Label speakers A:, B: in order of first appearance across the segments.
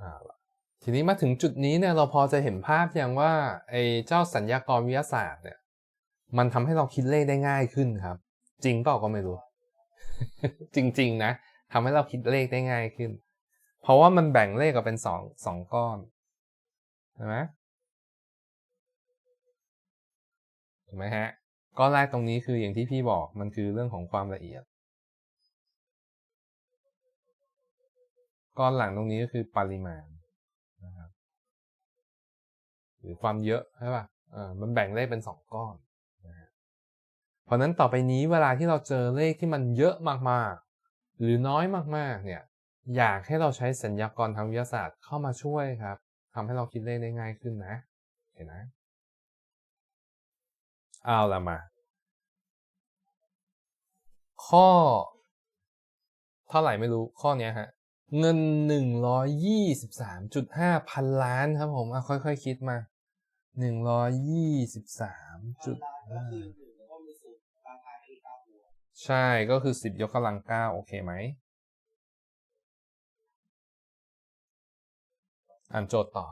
A: อาละทีนี้มาถึงจุดนี้เนี่ยเราพอจะเห็นภาพอย่างว่าไอ้เจ้าสัญญากรวิทยาศาสตร์เนี่ยมันทำให้เราคิดเลขได้ง่ายขึ้นครับ จริงเปล่าก็ไม่รู้ จริง ๆ นะทำให้เราคิดเลขได้ง่ายขึ้น เพราะว่ามันแบ่งเลขออกเป็นสองสองก้อนเห็นไหมถูกไหมฮะก้อนแรกตรงนี้คืออย่างที่พี่บอกมันคือเรื่องของความละเอียด ก้อนหลังตรงนี้ก็คือปริมาณนะครับหรือความเยอะใช่ป่ะเออมันแบ่งเลขเป็นสองก้อนนะฮะเพราะนั้นต่อไปนี้เวลาที่เราเจอเลขที่มันเยอะมากๆ หรือน้อยมากๆเนี่ยอยากให้เราใช้สัญญากรทางวิทยาศาสตร์เข้ามาช่วยครับทำให้เราคิดเลขได้ง่ายขึ้นนะเห็นไหมเอาละมา ข้อ เท่าไหร่ไม่รู้ข้อนี้ฮะ เงินหนึ่งร้อยยี่สิบสามจุดห้าพันล้านครับผมอะค่อยๆคคิดมาหนึ่งร้อยยี่สิบสามจุด
B: ให้อีกเก้าตัว
A: ใช่ก็คือสิบยกกำลังเก้าโอเคไหม อ่านโจทย์ต่อ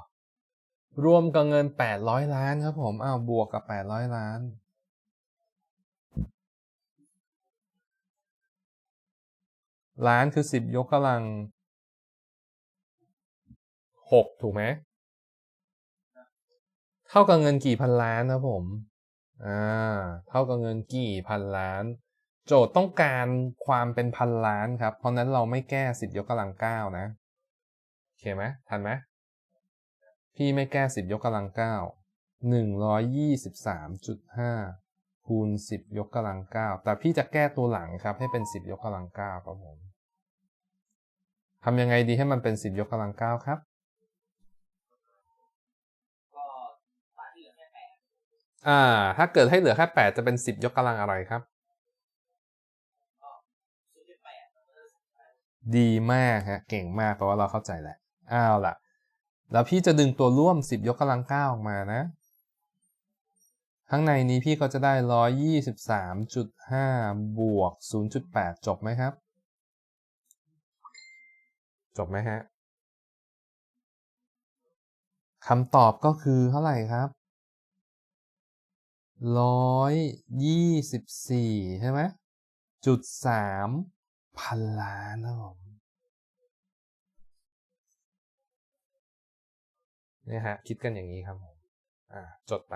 A: รวมกับเงินแปดร้อยล้านครับผมอ้าวบวกกับแปดร้อยล้าน ล้านคือสิบยกกำลัง หกถูกไหมเท่ากับเงินกี่พันล้านครับผมอ่าเท่ากับเงินกี่พันล้าน โจทย์ต้องการความเป็นพันล้านครับ เพราะนั้นเราไม่แก้สิบยกกำลังเก้านะโอเคไหมทันไหมพี่ไม่แก้สิบยกกำลังเก้าหนึ่งร้อยยี่สิบสามจุดห้าคูณสิบยกกำลังเก้าแต่พี่จะแก้ตัวหลังครับ ให้เป็นสิบยกกำลังเก้าครับผมทำยังไงดีให้มันเป็นสิบยกกำลังเก้าครับ อ่า ถ้าเกิดให้เหลือแค่แปดจะเป็นสิบยกกำลังอะไรครับ
B: ศูนย์จุดแปด
A: ดีมากฮะ เก่งมากแปลว่าเราเข้าใจแหละอ้าวล่ะ แล้วพี่จะดึงตัวร่วม10ยกกำลังเก้าออกมานะ ข้างในนี้พี่ก็จะได้123.5บวก0.8จบไหมครับ จบไหมฮะคำตอบก็คือเท่าไหร่ครับ 124ใช่ไหมจุดสามพันล้านนะผมเนี่ยฮะคิดกันอย่างนี้ครับผม อ่า จดไป